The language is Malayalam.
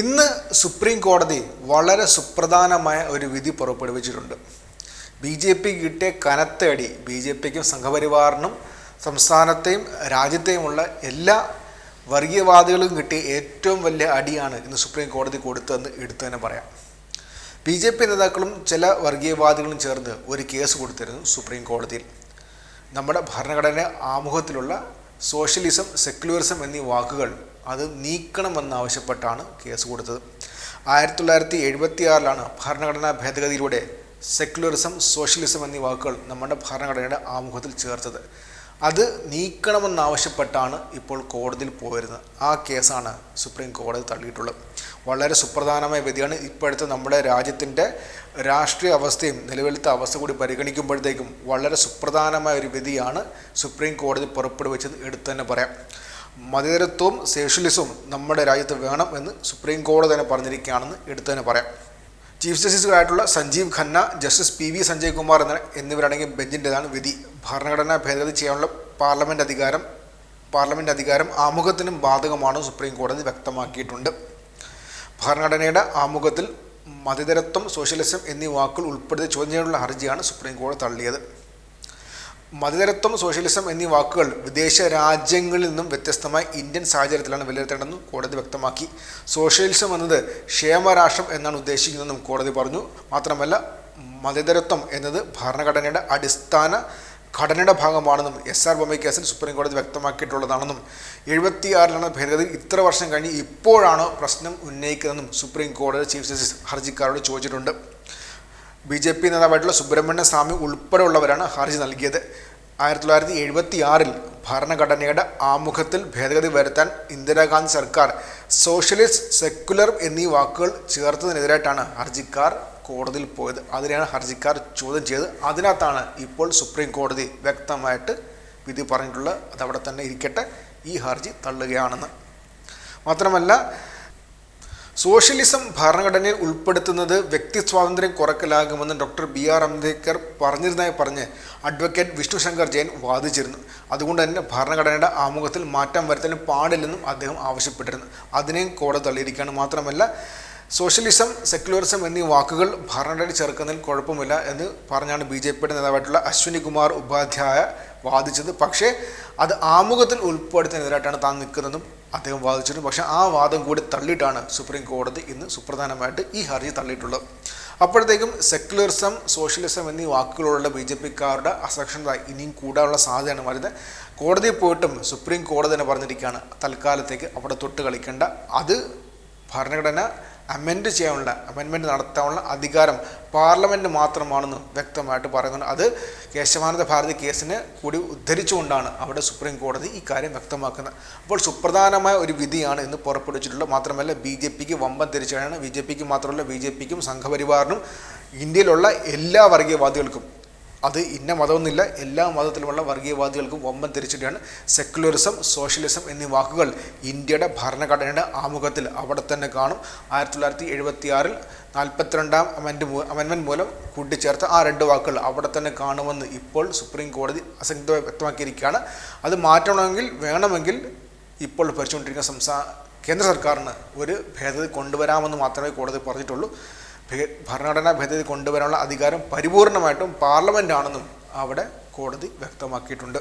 ഇന്ന് സുപ്രീം കോടതി വളരെ സുപ്രധാനമായ ഒരു വിധി പുറപ്പെടുവിച്ചിട്ടുണ്ട്. ബി ജെ പി കിട്ടിയ കനത്ത അടി ബി ജെ പിക്കും സംഘപരിവാറിനും സംസ്ഥാനത്തെയും രാജ്യത്തെയുമുള്ള എല്ലാ വർഗീയവാദികളും കിട്ടിയ ഏറ്റവും വലിയ അടിയാണ് ഇന്ന് സുപ്രീം കോടതി കൊടുത്തതെന്ന് എടുത്തു തന്നെ പറയാം. ബി ജെ പി നേതാക്കളും ചില വർഗീയവാദികളും ചേർന്ന് ഒരു കേസ് കൊടുത്തിരുന്നു സുപ്രീം കോടതിയിൽ. നമ്മുടെ ഭരണഘടന ആമുഖത്തിലുള്ള സോഷ്യലിസം സെക്യുലറിസം എന്നീ വാക്കുകൾ അത് നീക്കണമെന്ന് നീക്കണമെന്നാവശ്യപ്പെട്ടാണ് കേസ് കൊടുത്തത്. ആയിരത്തി തൊള്ളായിരത്തി എഴുപത്തി ആറിലാണ് ഭരണഘടനാ ഭേദഗതിയിലൂടെ സെക്യുലറിസം സോഷ്യലിസം എന്നീ വാക്കുകൾ നമ്മുടെ ഭരണഘടനയുടെ ആമുഖത്തിൽ ചേർത്തത്. അത് നീക്കണമെന്നാവശ്യപ്പെട്ടാണ് ഇപ്പോൾ കോടതിയിൽ പോയിരുന്നത്. ആ കേസാണ് സുപ്രീം കോടതി തള്ളിയിട്ടുള്ളത്. വളരെ സുപ്രധാനമായ വിധിയാണ്. ഇപ്പോഴത്തെ നമ്മുടെ രാജ്യത്തിന്റെ രാഷ്ട്രീയ അവസ്ഥയും നിലവിലത്തെ അവസ്ഥ കൂടി പരിഗണിക്കുമ്പോഴത്തേക്കും വളരെ സുപ്രധാനമായ ഒരു വിധിയാണ് സുപ്രീം കോടതി പുറപ്പെടുവിച്ചത് എടുത്തു തന്നെ പറയാം. മതേതരത്വവും സോഷ്യലിസവും നമ്മുടെ രാജ്യത്ത് വേണം എന്ന് സുപ്രീം കോടതി തന്നെ പറഞ്ഞിരിക്കുകയാണെന്ന് എടുത്തു തന്നെ പറയാം. Chief ജസ്റ്റിസുകളായിട്ടുള്ള Sanjiv Khanna justice P V Sanjay Kumar എന്ന എന്നിവരടങ്ങിയ ബെഞ്ചിന്റെതാണ് വിധി. ഭരണഘടന ഭേദഗതി ചെയ്യാനുള്ള പാർലമെന്റ് അധികാരം പാർലമെന്റ് അധികാരം ആമുഖത്തിനും ബാധകമാണ് സുപ്രീം കോടതി വ്യക്തമാക്കിയിട്ടുണ്ട്. ഭരണഘടനയുടെ ആമുഖത്തിൽ മതേതരത്വം സോഷ്യലിസം എന്നീ വാക്കുകൾ ഉൾപ്പെടുത്തി ചോദ്യം ചെയ്യാനുള്ള ഹർജിയാണ് സുപ്രീം കോടതി തള്ളിയത്. മതേതരത്വം സോഷ്യലിസം എന്നീ വാക്കുകൾ വിദേശ രാജ്യങ്ങളിൽ നിന്നും വ്യത്യസ്തമായി ഇന്ത്യൻ സാഹചര്യത്തിലാണ് വിലയിരുത്തേണ്ടതെന്നും കോടതി വ്യക്തമാക്കി. സോഷ്യലിസം എന്നത് ക്ഷേമരാഷ്ട്രം എന്നാണ് ഉദ്ദേശിക്കുന്നതെന്നും കോടതി പറഞ്ഞു. മാത്രമല്ല മതതരത്വം എന്നത് ഭരണഘടനയുടെ അടിസ്ഥാന ഘടനയുടെ ഭാഗമാണെന്നും എസ് ആർ ബൊമ്മ കേസിൽ സുപ്രീം കോടതി വ്യക്തമാക്കിയിട്ടുള്ളതാണെന്നും എഴുപത്തിയാറിലാണ് ഭേദഗതി ഇത്ര വർഷം കഴിഞ്ഞ് ഇപ്പോഴാണ് പ്രശ്നം ഉന്നയിക്കുന്നതെന്നും സുപ്രീം കോടതി ചീഫ് ജസ്റ്റിസ് ഹർജിക്കാരോട് ചോദിച്ചിട്ടുണ്ട്. ബി ജെ പി നേതാവായിട്ടുള്ള സുബ്രഹ്മണ്യ സ്വാമി ഉൾപ്പെടെയുള്ളവരാണ് ഹർജി നൽകിയത്. ആയിരത്തി തൊള്ളായിരത്തി എഴുപത്തി ആറിൽ ഭരണഘടനയുടെ ആമുഖത്തിൽ ഭേദഗതി വരുത്താൻ ഇന്ദിരാഗാന്ധി സർക്കാർ സോഷ്യലിസ്റ്റ് സെക്യുലർ എന്നീ വാക്കുകൾ ചേർത്തതിനെതിരായിട്ടാണ് ഹർജിക്കാർ കോടതിയിൽ പോയത്. അതിനെയാണ് ഹർജിക്കാർ ചോദ്യം ചെയ്തത്. അതിനകത്താണ് ഇപ്പോൾ സുപ്രീം കോടതി വ്യക്തമായിട്ട് വിധി പറഞ്ഞിട്ടുള്ളത്. അതവിടെ തന്നെ ഇരിക്കട്ടെ. ഈ ഹർജി തള്ളുകയാണെന്ന്. മാത്രമല്ല സോഷ്യലിസം ഭരണഘടനയിൽ ഉൾപ്പെടുത്തുന്നത് വ്യക്തി സ്വാതന്ത്ര്യം കുറക്കലാകുമെന്ന് ഡോക്ടർ ബി ആർ അംബേദ്കർ പറഞ്ഞിരുന്നതായി പറഞ്ഞ് അഡ്വക്കേറ്റ് വിഷ്ണു ശങ്കർ ജയൻ വാദിച്ചിരുന്നു. അതുകൊണ്ട് തന്നെ ഭരണഘടനയുടെ ആമുഖത്തിൽ മാറ്റം വരുത്താനും പാടില്ലെന്നും അദ്ദേഹം ആവശ്യപ്പെട്ടിരുന്നു. അതിനെയും കോടതി തള്ളിയിരിക്കുകയാണ്. മാത്രമല്ല സോഷ്യലിസം സെക്യുലറിസം എന്നീ വാക്കുകൾ ഭരണഘടനയിൽ ചേർക്കുന്നതിൽ കുഴപ്പമില്ല എന്ന് പറഞ്ഞാണ് ബി ജെ പിയുടെ നേതാവായിട്ടുള്ള അശ്വിനി കുമാർ ഉപാധ്യായ വാദിച്ചത്. പക്ഷേ അത് ആമുഖത്തിൽ ഉൾപ്പെടുത്തുന്നതിനെതിരായിട്ടാണ് താൻ നിൽക്കുന്നതെന്നും അദ്ദേഹം വാദിച്ചിരുന്നു പക്ഷേ ആ വാദം കൂടി തള്ളിയിട്ടാണ് സുപ്രീം കോടതി ഇന്ന് സുപ്രധാനമായിട്ട് ഈ ഹർജി തള്ളിയിട്ടുള്ളത്. അപ്പോഴത്തേക്കും സെക്യുലറിസം സോഷ്യലിസം എന്നീ വാക്കുകളുള്ള ബി ജെ പിക്കാരുടെ അസക്ഷണത ഇനിയും കൂടാനുള്ള സാധ്യതയാണ് വരുന്നത്. കോടതിയിൽ പോയിട്ടും സുപ്രീം കോടതി തന്നെ പറഞ്ഞിരിക്കുകയാണ് തൽക്കാലത്തേക്ക് അവിടെ തൊട്ട് കളിക്കേണ്ട. അത് ഭരണഘടന അമെൻഡ് ചെയ്യാനുള്ള അമെൻമെന്റ് നടത്താനുള്ള അധികാരം പാർലമെന്റ് മാത്രമാണെന്ന് വ്യക്തമായിട്ട് പറയുന്നുണ്ട്. അത് കേശവാനന്ദ ഭാരതി കേസിനെ കൂടി ഉദ്ധരിച്ചുകൊണ്ടാണ് അവിടെ സുപ്രീം കോടതി ഈ കാര്യം വ്യക്തമാക്കുന്നത്. അപ്പോൾ സുപ്രധാനമായ ഒരു വിധിയാണ് ഇന്ന് പുറപ്പെടുവിച്ചിട്ടുള്ളത്. മാത്രമല്ല ബി ജെ പിക്ക് വമ്പൻ തിരിച്ചടിയാണ്. ബി ജെ പിക്ക് മാത്രമല്ല ബി ജെ പിക്കും സംഘപരിവാറിനും ഇന്ത്യയിലുള്ള എല്ലാ വർഗീയവാദികൾക്കും അത് ഇന്ന മതമൊന്നുമില്ല. എല്ലാ മതത്തിലുമുള്ള വർഗീയവാദികൾക്കും വമ്പൻ തിരിച്ചടിയാണ്. സെക്യുലറിസം സോഷ്യലിസം എന്നീ വാക്കുകൾ ഇന്ത്യയുടെ ഭരണഘടനയുടെ ആമുഖത്തിൽ അവിടെ തന്നെ കാണും. ആയിരത്തി തൊള്ളായിരത്തി എഴുപത്തി ആറിൽ നാൽപ്പത്തിരണ്ടാം അമെൻഡ് അമെൻമെന്റ് മൂലം കൂട്ടിച്ചേർത്ത ആ രണ്ട് വാക്കുകൾ അവിടെ തന്നെ കാണുമെന്ന് ഇപ്പോൾ സുപ്രീം കോടതി അസംഖ്യമായി വ്യക്തമാക്കിയിരിക്കുകയാണ്. അത് മാറ്റണമെങ്കിൽ വേണമെങ്കിൽ ഇപ്പോൾ ഭരിച്ചുകൊണ്ടിരിക്കുന്ന സംസ്ഥാന കേന്ദ്ര സർക്കാരിന് ഒരു ഭേദഗതി കൊണ്ടുവരാമെന്ന് മാത്രമേ കോടതി പറഞ്ഞിട്ടുള്ളൂ. ഭരണഘടനാ ഭേദഗതി കൊണ്ടുവരാനുള്ള അധികാരം പരിപൂർണമായിട്ടും പാർലമെന്റ് ആണെന്നും അവിടെ കോടതി വ്യക്തമാക്കിയിട്ടുണ്ട്.